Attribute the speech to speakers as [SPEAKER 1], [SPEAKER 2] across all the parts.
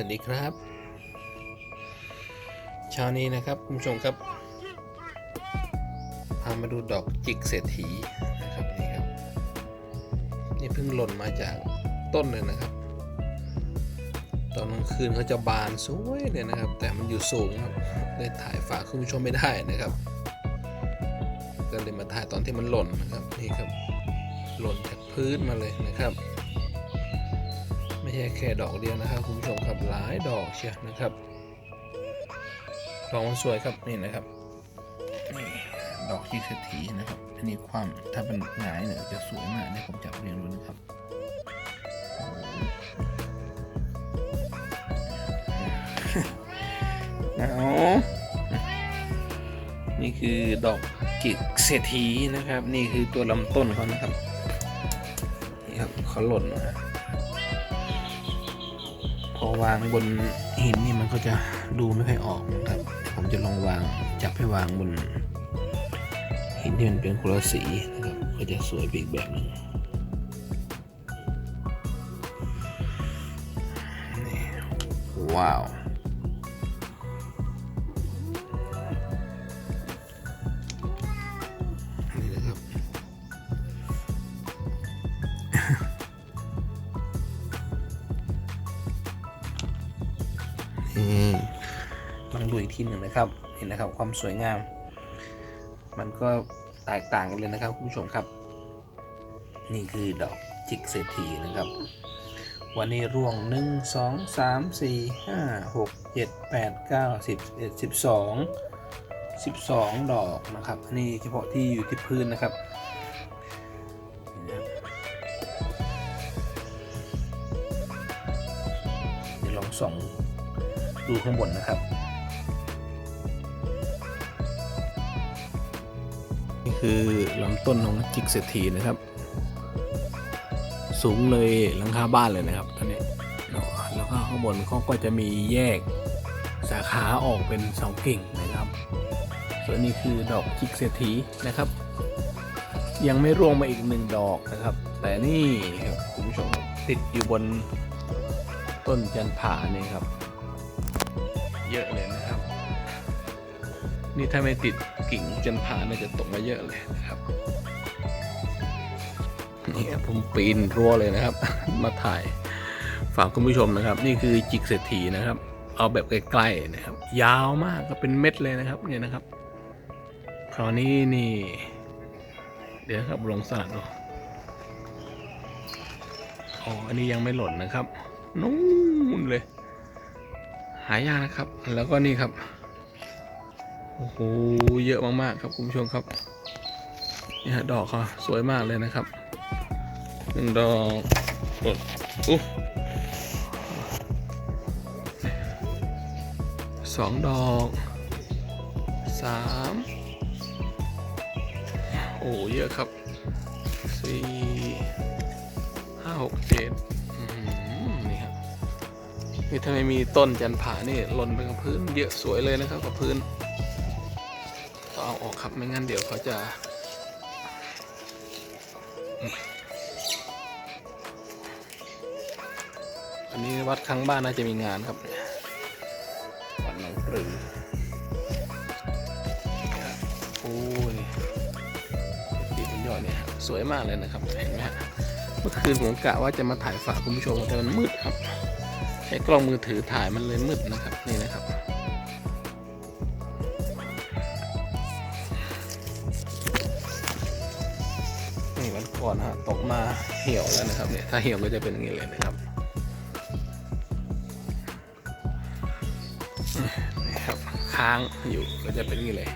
[SPEAKER 1] วัสดีครับ เช้านี้นะครับคุณผู้ชมครับ พามาดูดอกจิกเศรษฐีนะครับนี่ครับ นี่เพิ่งหล่นมาจากต้นเลยนะครับ ตอนกลางคืนเขาจะบานสวยเลยนะครับ แต่มันอยู่สูงครับเลยถ่ายฝากคุณผู้ชมไม่ได้นะครับก็เลยมาถ่ายตอนที่มันหล่นนะครับนี่ครับ หล่นจากพื้นมาเลยนะครับ ไม่ใช่แค่ดอกเดียวนะครับคุณผู้ชมครับหลายดอกเชียวนะครับดอกมันสวยครับนี่นะครับดอกที่เศรษฐีนะครับอันนี้ความถ้าเป็นหงายเนี่ยจะสวยมากเนี่ยผมจับเรียงดูนะครับเอานี่คือดอกกิกเศรษฐีนะครับ นี่คือตัวลำต้นเขานะครับนี่ครับเขาหล่นมา พอวางบนหินนี่มันก็จะดูไม่ค่อยออกครับ ผมจะลองวางจับให้วางบน หินที่มันเป็นคนละสีนะครับ ก็จะสวยอีกแบบหนึงว้าว นี่ลองดูอีกทีหนึ่งนะครับ เห็นนะครับความสวยงาม มันก็แตกต่างกันเลยนะครับคุณผู้ชมครับ นี่คือดอกจิกเศรษฐีนะครับ วันนี้ร่วงหนึ่งสองสามสี่ห้าหกเจ็ดแปดเก้าสิบเอ็ดสิบสองสิบสองดอกนะครับนนี้เฉพาะที่อยู่ที่พื้นนะครับนี่นะครับเดี๋ยวลองส่อง ดูข้างบนนะครับ นี่คือลำต้นของจิกเศรษฐีนะครับ สูงเลยหลังคาบ้านเลยนะครับตอนนี้แล้วก็ข้างบนเขาก็จะมีแยกสาขาออกเป็นสองกิ่งนะครับ ส่วนนี้คือดอกจิกเศรษฐีนะครับ ยังไม่ร่วงมาอีกหนึ่งดอกนะครับ แต่นี่ครับคุณผู้ชมติดอยู่บนต้นจันผาเนี่ยครับ เยอะเลยนะครับ นี่ถ้าไม่ติดกิ่งจันผาเนี่ยจะตกมาเยอะเลยนะครับนี่ครับผมปีนรั้วเลยนะครับ มาถ่ายฝากคุณผู้ชมนะครับ นี่คือจิกเศรษฐีนะครับ เอาแบบใกล้ๆนะครับ ยาวมากก็เป็นเม็ดเลยนะครับเนี่ยนะครับคราวนี้นี่ เดี๋ยวครับลองสลัดดูอ๋ออันนี้ยังไม่หล่นนะครับ นู่นเลย หายากนะครับ แล้วก็นี่ครับโอ้โหเยอะมากๆครับคุณผู้ชมครับนี่ฮะดอกเขาสวยมากเลยนะครับหนึ่งดอกอ้สองดอกสามโอ้เยอะครับสี่ห้าหกเจ็ด นี่ถ้าไม่มีต้นจันผานี่หล่นไปกับพื้นเยอะสวยเลยนะครับกับพื้นต้องเอาออกครับไม่งั้นเดี๋ยวเขาจะนี่อันนี้วัดข้างบ้านน่าจะมีงานครับเนี่ยวัดหนองปลือโอ้ยปีนยอดเนี่ยสวยมากเลยนะครับเห็นไหมฮะเมื่อคืนผมกะว่าจะมาถ่ายฝากคุณผู้ชมแต่มันมืดครับใช้กล้องมือถือถ่ายมันเลยมืดนะครับนี่นะครับ นี่วันก่อนฮะตกมาเหี่ยวแล้วนะครับเนี่ยถ้าเหี่ยวก็จะเป็นอย่างนี้เลยนะครับนี่ครับค้างอยู่ก็จะเป็นอย่างนี้เลย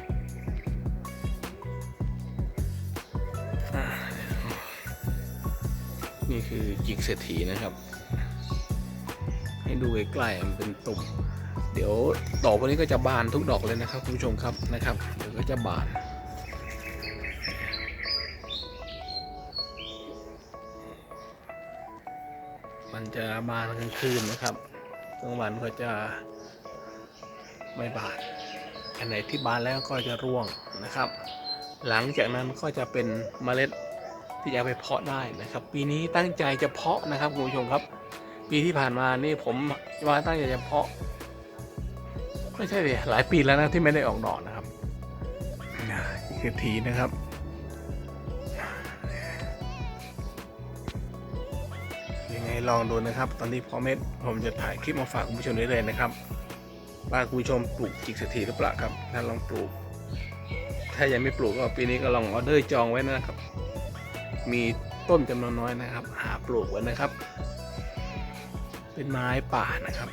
[SPEAKER 1] นี่คือจิกเศรษฐีนะครับ ให้ดูใกล้ๆมันเป็นตุ่ม เดี๋ยวดอกวันนี้ก็จะบานทุกดอกเลยนะครับคุณผู้ชมครับนะครับเดี๋ยวก็จะบานมันจะบานกลางคืนนะครับกลางวันก็จะไม่บานอันไหนที่บานแล้วก็จะร่วงนะครับ หลังจากนั้นก็จะเป็นเมล็ดที่จะไปเพาะได้นะครับ ปีนี้ตั้งใจจะเพาะนะครับคุณผู้ชมครับ ปีที่ผ่านมานี่ผมว่าตั้งใจจะเพาะ ไม่ใช่เลยหลายปีแล้วนะที่ไม่ได้ออกดอกนะครับนะนี่คือทีนะครับยังไงลองดูนะครับ ตอนนี้พอเม็ดผมจะถ่ายคลิปมาฝากคุณผู้ชมได้เลยนะครับว่าคุณผู้ชมปลูกจิกเศรษฐีหรือเปล่าครับถ้าลองปลูก ถ้ายังไม่ปลูกก็ปีนี้ก็ลองออเดอร์จองไว้นะครับ มีต้นจำนวนน้อยนะครับ หาปลูกไว้นะครับ เป็นไม้ป่านะครับ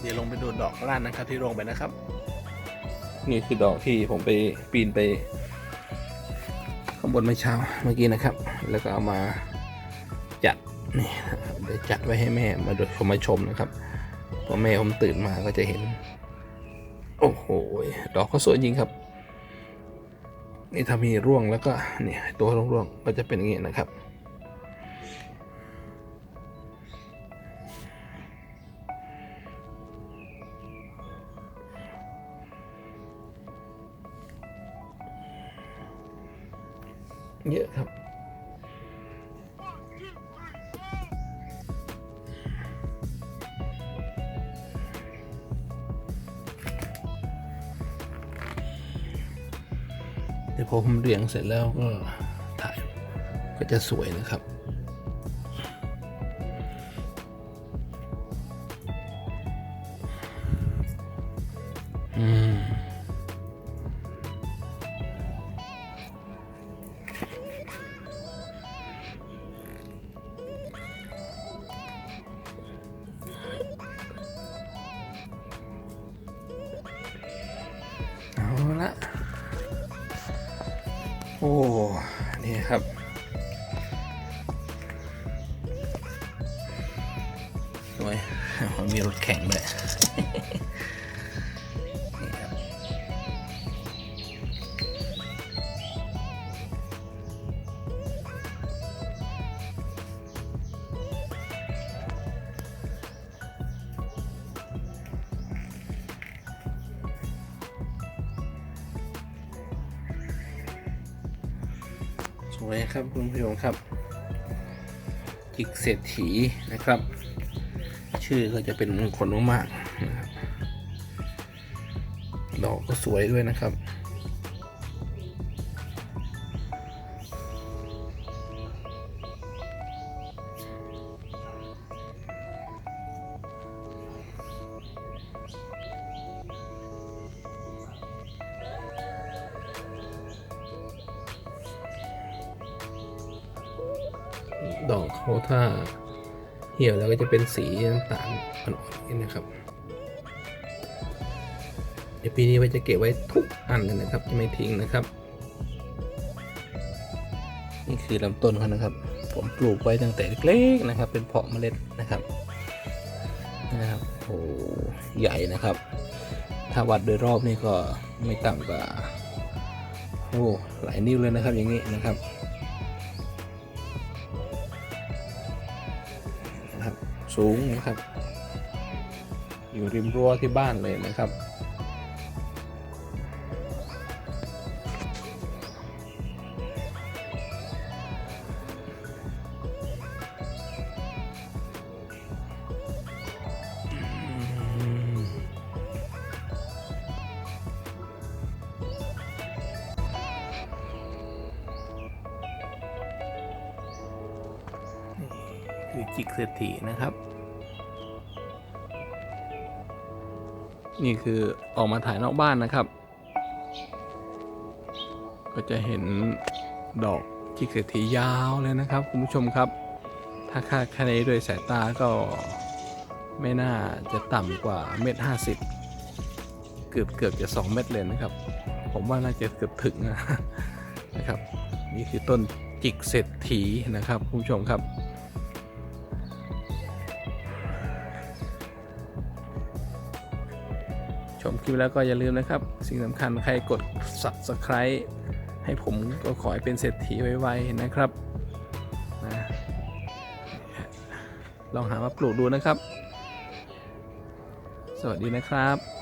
[SPEAKER 1] เดี๋ยวลงไปดูดอกล้านนะครับที่ลงไปนะครับ นี่คือดอกที่ผมไปปีนไป ข้างบนเมื่อเช้าเมื่อกี้นะครับ แล้วก็เอามาจัดนี่เดี๋ยวจัดไว้ให้แม่มาดูชมมาชมนะครับพอแม่ผมตื่นมาก็จะเห็น โอ้โหดอกก็สวยจริงครับนี่ถ้ามีร่วงแล้วก็เนี่ยตัวร่วงๆก็จะเป็นอย่างนี้นะครับ เยอะครับ เดี๋ยวพอผมเรียงเสร็จแล้วก็ถ่ายก็จะสวยนะครับอืม โอ้ นี่ครับ สวย มีรถแข่งด้วย ยครับคุณผู้ชมครับ จิกเศรษฐีนะครับ ชื่อก็จะเป็นมงคลมากๆนะครับดอกก็สวยด้วยนะครับ ดอกเขาถ้าเหี่ยวแล้วก็จะเป็นสีน้ำตาลอ่อนๆนี่นะครับเดี๋ยวปีนี้ไว้จะเก็บไว้ทุกอันเลยนะครับจะไม่ทิ้งนะครับ นี่คือลำต้นเขานะครับ ผมปลูกไว้ตั้งแต่เล็กๆนะครับ เป็นเพาะเมล็ดนะครับนะครับโอ้ใหญ่นะครับ ถ้าวัดโดยรอบนี่ก็ไม่ต่ำกว่าโอ้หลายนิ้วเลยนะครับอย่างนี้นะครับ สูงนะครับ อยู่ริมรั้วที่บ้านเลยนะครับ จิกเศรษฐีนะครับ นี่คือออกมาถ่ายนอกบ้านนะครับ ก็จะเห็นดอกจิกเศรษฐียาวเลยนะครับคุณผู้ชมครับ ถ้าคาดคะเนด้วยสายตาก็ไม่น่าจะต่ำกว่าเม็ดห้าสิบเกือบเกือบจะ 2 เม็ดเลยนะครับ ผมว่าน่าจะเกือบถึงนะนะครับ นี่คือต้นจิกเศรษฐีนะครับคุณผู้ชมครับ ชมคลิปแล้วก็อย่าลืมนะครับ สิ่งสำคัญใครกด subscribe ให้ผมก็ขอให้เป็นเศรษฐีไวๆนะครับนะลองหามาปลูกดูนะครับ สวัสดีนะครับ